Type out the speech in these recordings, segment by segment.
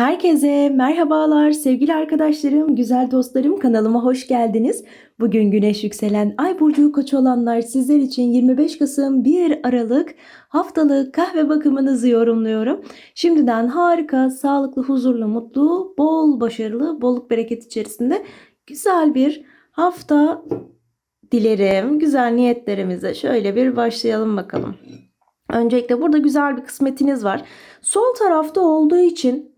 Herkese merhabalar sevgili arkadaşlarım, güzel dostlarım kanalıma hoş geldiniz. Bugün güneş yükselen ay burcu koç olanlar sizler için 25 Kasım 1 Aralık haftalık kahve bakımınızı yorumluyorum. Şimdiden harika, sağlıklı, huzurlu, mutlu, bol başarılı, bolluk bereket içerisinde güzel bir hafta dilerim. Güzel niyetlerimize şöyle bir başlayalım bakalım. Öncelikle burada güzel bir kısmetiniz var. Sol tarafta olduğu için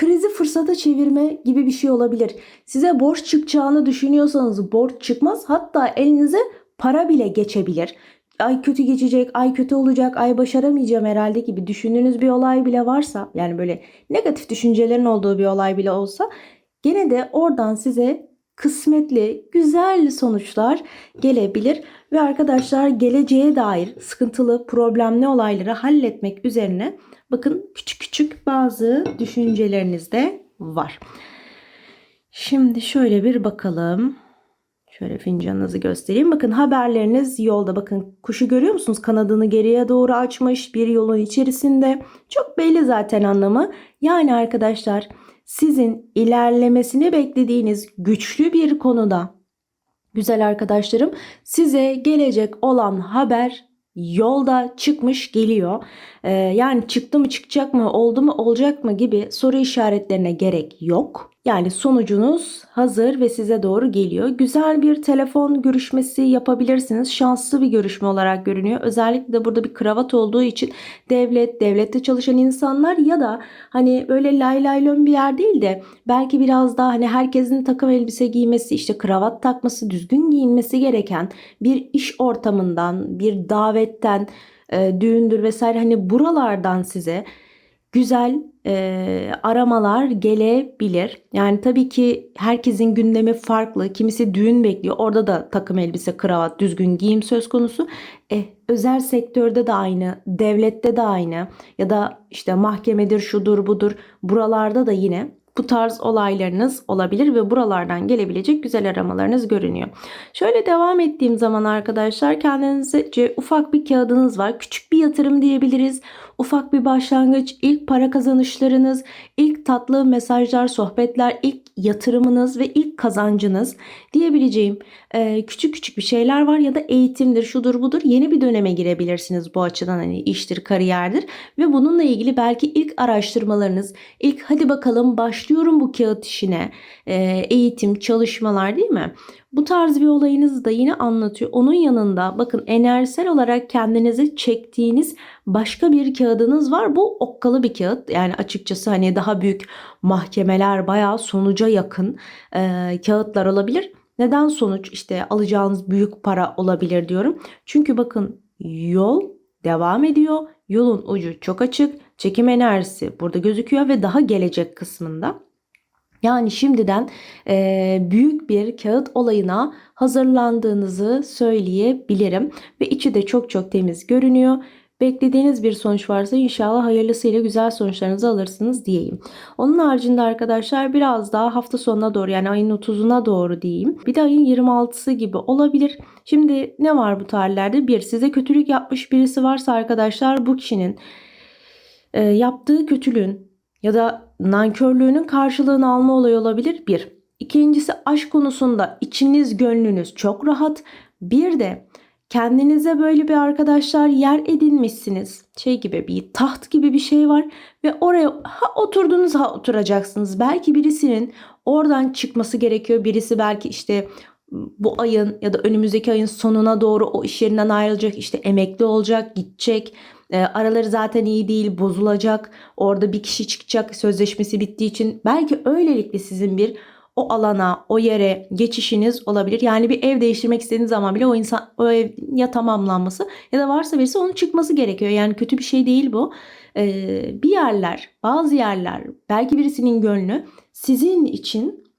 krizi fırsata çevirme gibi bir şey olabilir. Size borç çıkacağını düşünüyorsanız borç çıkmaz. Hatta elinize para bile geçebilir. Ay kötü geçecek, ay kötü olacak, ay başaramayacağım herhalde gibi düşündüğünüz bir olay bile varsa yani böyle negatif düşüncelerin olduğu bir olay bile olsa gene de oradan size kısmetli, güzel sonuçlar gelebilir ve arkadaşlar geleceğe dair sıkıntılı, problemli olayları halletmek üzerine bakın küçük küçük bazı düşünceleriniz de var. Şimdi şöyle bir bakalım. Şöyle fincanınızı göstereyim. Bakın haberleriniz yolda. Bakın kuşu görüyor musunuz? Kanadını geriye doğru açmış bir yolun içerisinde. Çok belli zaten anlamı. Yani arkadaşlar sizin ilerlemesini beklediğiniz güçlü bir konuda güzel arkadaşlarım size gelecek olan haber yolda çıkmış geliyor. Ee, yani çıktı mı çıkacak mı oldu mu olacak mı gibi soru işaretlerine gerek yok. Yani sonucunuz hazır ve size doğru geliyor. Güzel bir telefon görüşmesi yapabilirsiniz. Şanslı bir görüşme olarak görünüyor. Özellikle de burada bir kravat olduğu için devlet, devlette çalışan insanlar ya da hani böyle lay lay lön bir yer değil de belki biraz daha hani herkesin takım elbise giymesi, işte kravat takması, düzgün giyinmesi gereken bir iş ortamından, bir davetten, e, düğündür vesaire hani buralardan size güzel e, aramalar gelebilir. Yani tabii ki herkesin gündemi farklı. Kimisi düğün bekliyor. Orada da takım elbise, kravat, düzgün giyim söz konusu. E, özel sektörde de aynı, devlette de aynı ya da işte mahkemedir, şudur, budur. Buralarda da yine bu tarz olaylarınız olabilir ve buralardan gelebilecek güzel aramalarınız görünüyor. Şöyle devam ettiğim zaman arkadaşlar kendinize ufak bir kağıdınız var. Küçük bir yatırım diyebiliriz. Ufak bir başlangıç, ilk para kazanışlarınız, ilk tatlı mesajlar, sohbetler, ilk yatırımınız ve ilk kazancınız diyebileceğim küçük küçük bir şeyler var ya da eğitimdir, şudur budur. Yeni bir döneme girebilirsiniz bu açıdan hani iştir, kariyerdir ve bununla ilgili belki ilk araştırmalarınız, ilk hadi bakalım başlıyorum bu kağıt işine, e, eğitim, çalışmalar değil mi? Bu tarz bir olayınızı da yine anlatıyor. Onun yanında bakın enerjisel olarak kendinizi çektiğiniz başka bir kağıdınız var. Bu okkalı bir kağıt. Yani açıkçası hani daha büyük mahkemeler bayağı sonuca yakın e, kağıtlar olabilir. Neden sonuç? İşte alacağınız büyük para olabilir diyorum. Çünkü bakın yol devam ediyor. Yolun ucu çok açık. Çekim enerjisi burada gözüküyor ve daha gelecek kısmında. Yani şimdiden e, büyük bir kağıt olayına hazırlandığınızı söyleyebilirim. Ve içi de çok çok temiz görünüyor. Beklediğiniz bir sonuç varsa inşallah hayırlısıyla güzel sonuçlarınızı alırsınız diyeyim. Onun haricinde arkadaşlar biraz daha hafta sonuna doğru yani ayın 30'una doğru diyeyim. Bir de ayın 26'sı gibi olabilir. Şimdi ne var bu tarihlerde? Bir size kötülük yapmış birisi varsa arkadaşlar bu kişinin e, yaptığı kötülüğün ya da nankörlüğünün karşılığını alma olayı olabilir. Bir. İkincisi aşk konusunda içiniz gönlünüz çok rahat. Bir de kendinize böyle bir arkadaşlar yer edinmişsiniz. Şey gibi bir taht gibi bir şey var ve oraya ha oturdunuz ha oturacaksınız. Belki birisinin oradan çıkması gerekiyor. Birisi belki işte bu ayın ya da önümüzdeki ayın sonuna doğru o iş yerinden ayrılacak. işte emekli olacak, gidecek. Araları zaten iyi değil, bozulacak. Orada bir kişi çıkacak sözleşmesi bittiği için. Belki öylelikle sizin bir o alana, o yere geçişiniz olabilir. Yani bir ev değiştirmek istediğiniz zaman bile o insan o ev ya tamamlanması ya da varsa birisi onun çıkması gerekiyor. Yani kötü bir şey değil bu. Ee, bir yerler, bazı yerler, belki birisinin gönlü sizin için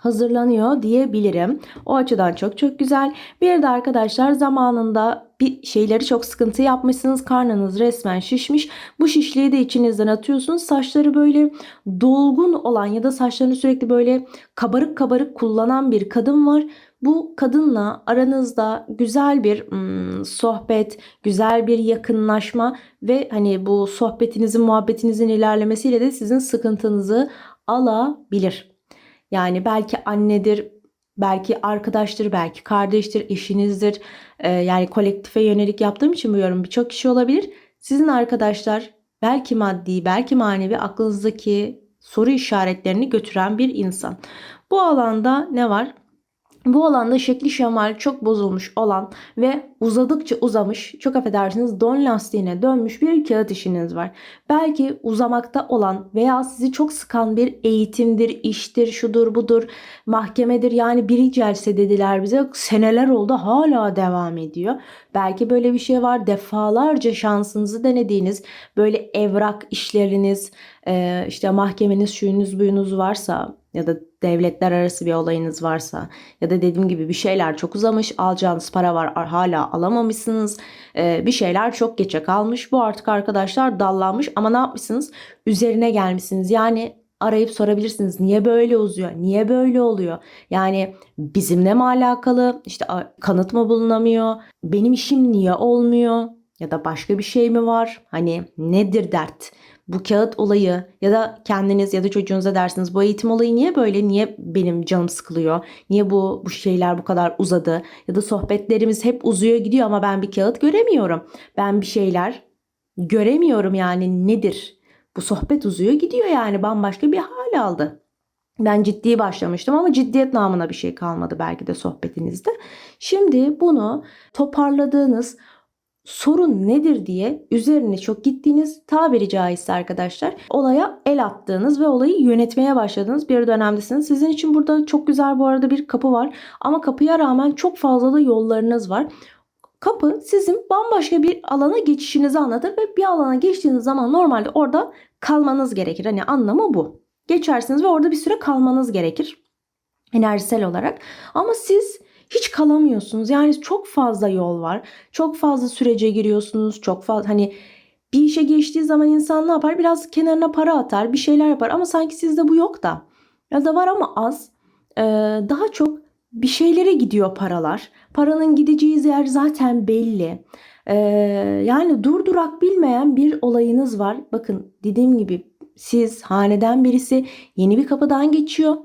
hazırlanıyor diyebilirim. O açıdan çok çok güzel. Bir de arkadaşlar zamanında bir şeyleri çok sıkıntı yapmışsınız. Karnınız resmen şişmiş. Bu şişliği de içinizden atıyorsunuz. Saçları böyle dolgun olan ya da saçlarını sürekli böyle kabarık kabarık kullanan bir kadın var. Bu kadınla aranızda güzel bir hmm, sohbet, güzel bir yakınlaşma ve hani bu sohbetinizin, muhabbetinizin ilerlemesiyle de sizin sıkıntınızı alabilir. Yani belki annedir, belki arkadaştır, belki kardeştir, eşinizdir. Ee, yani kolektife yönelik yaptığım için bu yorum birçok kişi olabilir. Sizin arkadaşlar belki maddi, belki manevi aklınızdaki soru işaretlerini götüren bir insan. Bu alanda ne var? Bu alanda şekli şemal çok bozulmuş olan ve uzadıkça uzamış, çok affedersiniz don lastiğine dönmüş bir kağıt işiniz var. Belki uzamakta olan veya sizi çok sıkan bir eğitimdir, iştir, şudur budur, mahkemedir. Yani biri celse dediler bize seneler oldu hala devam ediyor. Belki böyle bir şey var defalarca şansınızı denediğiniz böyle evrak işleriniz, işte mahkemeniz, şuyunuz buyunuz varsa ya da devletler arası bir olayınız varsa ya da dediğim gibi bir şeyler çok uzamış alacağınız para var hala alamamışsınız ee, bir şeyler çok geçe kalmış. Bu artık arkadaşlar dallanmış ama ne yapmışsınız? Üzerine gelmişsiniz. Yani arayıp sorabilirsiniz. Niye böyle uzuyor? Niye böyle oluyor? Yani bizimle mi alakalı? İşte kanıt mı bulunamıyor? Benim işim niye olmuyor? Ya da başka bir şey mi var? Hani nedir dert bu kağıt olayı ya da kendiniz ya da çocuğunuza dersiniz bu eğitim olayı niye böyle? Niye benim canım sıkılıyor? Niye bu bu şeyler bu kadar uzadı? Ya da sohbetlerimiz hep uzuyor gidiyor ama ben bir kağıt göremiyorum. Ben bir şeyler göremiyorum yani. Nedir? Bu sohbet uzuyor gidiyor yani. Bambaşka bir hal aldı. Ben ciddi başlamıştım ama ciddiyet namına bir şey kalmadı belki de sohbetinizde. Şimdi bunu toparladığınız sorun nedir diye üzerine çok gittiğiniz tabiri caizse arkadaşlar olaya el attığınız ve olayı yönetmeye başladığınız bir dönemdesiniz. Sizin için burada çok güzel bu arada bir kapı var ama kapıya rağmen çok fazla da yollarınız var. Kapı sizin bambaşka bir alana geçişinizi anlatır ve bir alana geçtiğiniz zaman normalde orada kalmanız gerekir. Hani anlamı bu. Geçersiniz ve orada bir süre kalmanız gerekir enerjisel olarak. Ama siz hiç kalamıyorsunuz. Yani çok fazla yol var. Çok fazla sürece giriyorsunuz. Çok fazla hani bir işe geçtiği zaman insan ne yapar? Biraz kenarına para atar, bir şeyler yapar ama sanki sizde bu yok da. Ya da var ama az. Ee, daha çok bir şeylere gidiyor paralar. Paranın gideceği yer zaten belli. Ee, yani durdurak bilmeyen bir olayınız var. Bakın dediğim gibi siz haneden birisi yeni bir kapıdan geçiyor.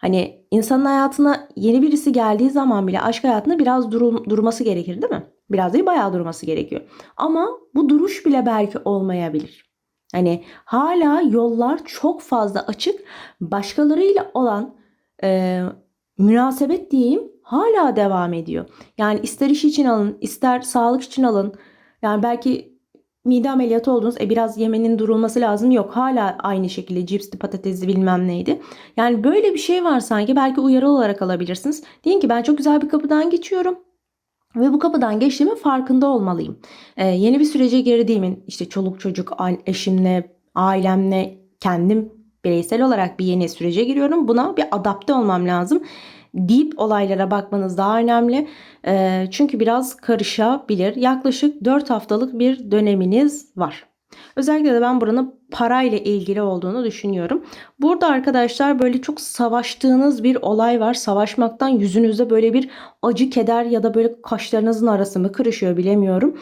Hani insanın hayatına yeni birisi geldiği zaman bile aşk hayatında biraz durum, durması gerekir değil mi? Biraz değil bayağı durması gerekiyor. Ama bu duruş bile belki olmayabilir. Hani hala yollar çok fazla açık. Başkalarıyla olan e, münasebet diyeyim hala devam ediyor. Yani ister iş için alın, ister sağlık için alın. Yani belki mide ameliyatı oldunuz. E biraz yemenin durulması lazım. Yok hala aynı şekilde cipsli patatesli bilmem neydi. Yani böyle bir şey var sanki. Belki uyarı olarak alabilirsiniz. Deyin ki ben çok güzel bir kapıdan geçiyorum. Ve bu kapıdan geçtiğimin farkında olmalıyım. Ee, yeni bir sürece girdiğimin işte çoluk çocuk, eşimle, ailemle, kendim bireysel olarak bir yeni sürece giriyorum. Buna bir adapte olmam lazım deyip olaylara bakmanız daha önemli. Çünkü biraz karışabilir. Yaklaşık 4 haftalık bir döneminiz var. Özellikle de ben buranın parayla ilgili olduğunu düşünüyorum. Burada arkadaşlar böyle çok savaştığınız bir olay var. Savaşmaktan yüzünüzde böyle bir acı keder ya da böyle kaşlarınızın arası mı kırışıyor bilemiyorum.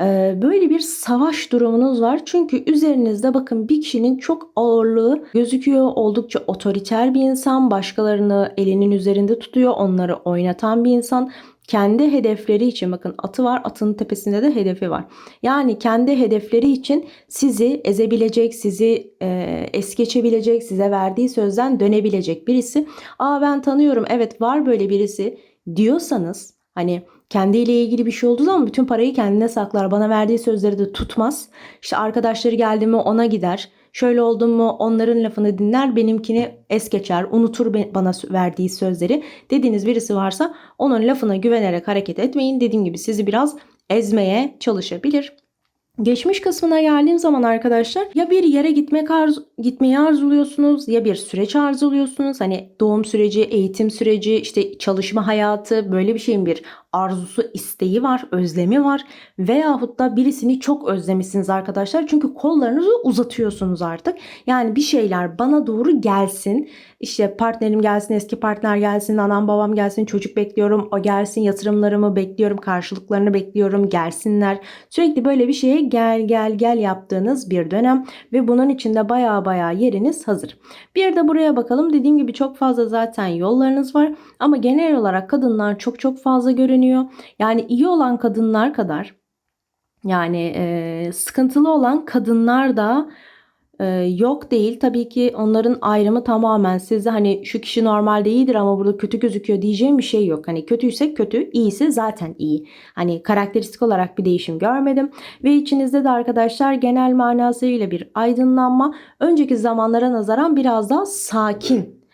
Ee, böyle bir savaş durumunuz var. Çünkü üzerinizde bakın bir kişinin çok ağırlığı gözüküyor. Oldukça otoriter bir insan. Başkalarını elinin üzerinde tutuyor. Onları oynatan bir insan kendi hedefleri için bakın atı var atın tepesinde de hedefi var. Yani kendi hedefleri için sizi ezebilecek, sizi e, es geçebilecek, size verdiği sözden dönebilecek birisi. Aa ben tanıyorum evet var böyle birisi diyorsanız hani kendiyle ilgili bir şey olduğu zaman bütün parayı kendine saklar. Bana verdiği sözleri de tutmaz. İşte arkadaşları geldi mi ona gider. Şöyle oldu mu onların lafını dinler benimkini es geçer unutur bana verdiği sözleri dediğiniz birisi varsa onun lafına güvenerek hareket etmeyin. Dediğim gibi sizi biraz ezmeye çalışabilir. Geçmiş kısmına geldiğim zaman arkadaşlar ya bir yere gitmek arzu, gitmeyi arzuluyorsunuz ya bir süreç arzuluyorsunuz. Hani doğum süreci, eğitim süreci, işte çalışma hayatı böyle bir şeyin bir arzusu, isteği var, özlemi var. Veyahut da birisini çok özlemişsiniz arkadaşlar. Çünkü kollarınızı uzatıyorsunuz artık. Yani bir şeyler bana doğru gelsin. İşte partnerim gelsin, eski partner gelsin, anam babam gelsin, çocuk bekliyorum, o gelsin, yatırımlarımı bekliyorum, karşılıklarını bekliyorum, gelsinler. Sürekli böyle bir şeye gel gel gel yaptığınız bir dönem ve bunun içinde baya baya yeriniz hazır. Bir de buraya bakalım. Dediğim gibi çok fazla zaten yollarınız var ama genel olarak kadınlar çok çok fazla görünüyor. Yani iyi olan kadınlar kadar yani e, sıkıntılı olan kadınlar da e, yok değil. Tabii ki onların ayrımı tamamen sizde hani şu kişi normalde iyidir ama burada kötü gözüküyor diyeceğim bir şey yok. Hani kötüyse kötü, iyiyse zaten iyi. Hani karakteristik olarak bir değişim görmedim. Ve içinizde de arkadaşlar genel manasıyla bir aydınlanma önceki zamanlara nazaran biraz daha sakin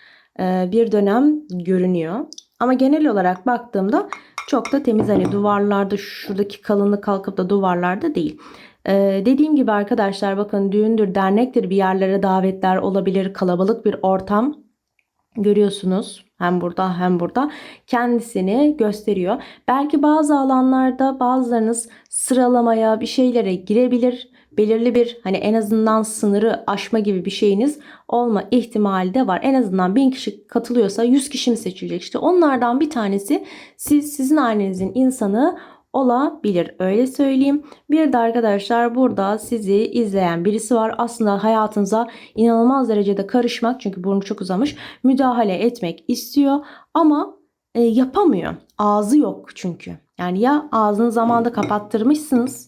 e, bir dönem görünüyor. Ama genel olarak baktığımda çok da temiz hani duvarlarda şuradaki kalınlık kalkıp da duvarlarda değil. Ee, dediğim gibi arkadaşlar bakın düğündür, dernektir bir yerlere davetler olabilir. Kalabalık bir ortam görüyorsunuz. Hem burada hem burada kendisini gösteriyor. Belki bazı alanlarda bazılarınız sıralamaya bir şeylere girebilir. Belirli bir hani en azından sınırı aşma gibi bir şeyiniz olma ihtimali de var. En azından 1000 kişi katılıyorsa 100 kişi mi seçilecek? İşte onlardan bir tanesi siz sizin ailenizin insanı olabilir. Öyle söyleyeyim. Bir de arkadaşlar burada sizi izleyen birisi var. Aslında hayatınıza inanılmaz derecede karışmak çünkü burnu çok uzamış. Müdahale etmek istiyor ama e, yapamıyor. Ağzı yok çünkü. Yani ya ağzını zamanda kapattırmışsınız,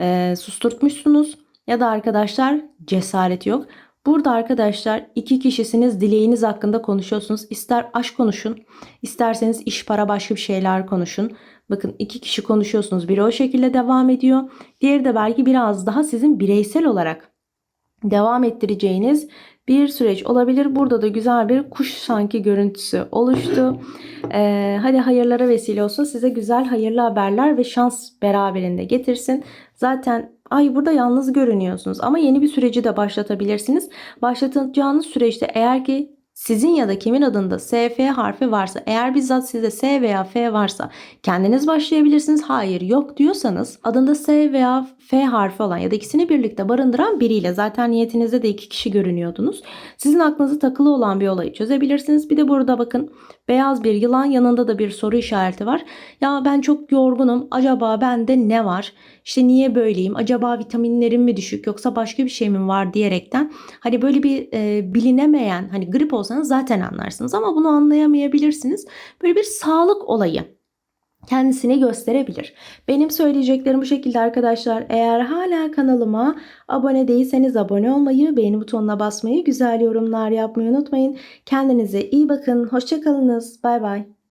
e, susturtmuşsunuz ya da arkadaşlar cesaret yok. Burada arkadaşlar iki kişisiniz dileğiniz hakkında konuşuyorsunuz. İster aşk konuşun, isterseniz iş para başka bir şeyler konuşun. Bakın iki kişi konuşuyorsunuz. Biri o şekilde devam ediyor. Diğeri de belki biraz daha sizin bireysel olarak devam ettireceğiniz bir süreç olabilir. Burada da güzel bir kuş sanki görüntüsü oluştu. Ee, hadi hayırlara vesile olsun. Size güzel hayırlı haberler ve şans beraberinde getirsin. Zaten ay burada yalnız görünüyorsunuz ama yeni bir süreci de başlatabilirsiniz. Başlatacağınız süreçte eğer ki sizin ya da kimin adında S, F harfi varsa eğer bizzat sizde S veya F varsa kendiniz başlayabilirsiniz. Hayır yok diyorsanız adında S veya F harfi olan ya da ikisini birlikte barındıran biriyle zaten niyetinizde de iki kişi görünüyordunuz. Sizin aklınızı takılı olan bir olayı çözebilirsiniz. Bir de burada bakın beyaz bir yılan yanında da bir soru işareti var. Ya ben çok yorgunum. Acaba bende ne var? İşte niye böyleyim? Acaba vitaminlerim mi düşük yoksa başka bir şey mi var diyerekten hani böyle bir e, bilinemeyen hani grip olsanız zaten anlarsınız ama bunu anlayamayabilirsiniz. Böyle bir sağlık olayı kendisini gösterebilir. Benim söyleyeceklerim bu şekilde arkadaşlar. Eğer hala kanalıma abone değilseniz abone olmayı, beğeni butonuna basmayı, güzel yorumlar yapmayı unutmayın. Kendinize iyi bakın. Hoşçakalınız. Bay bay.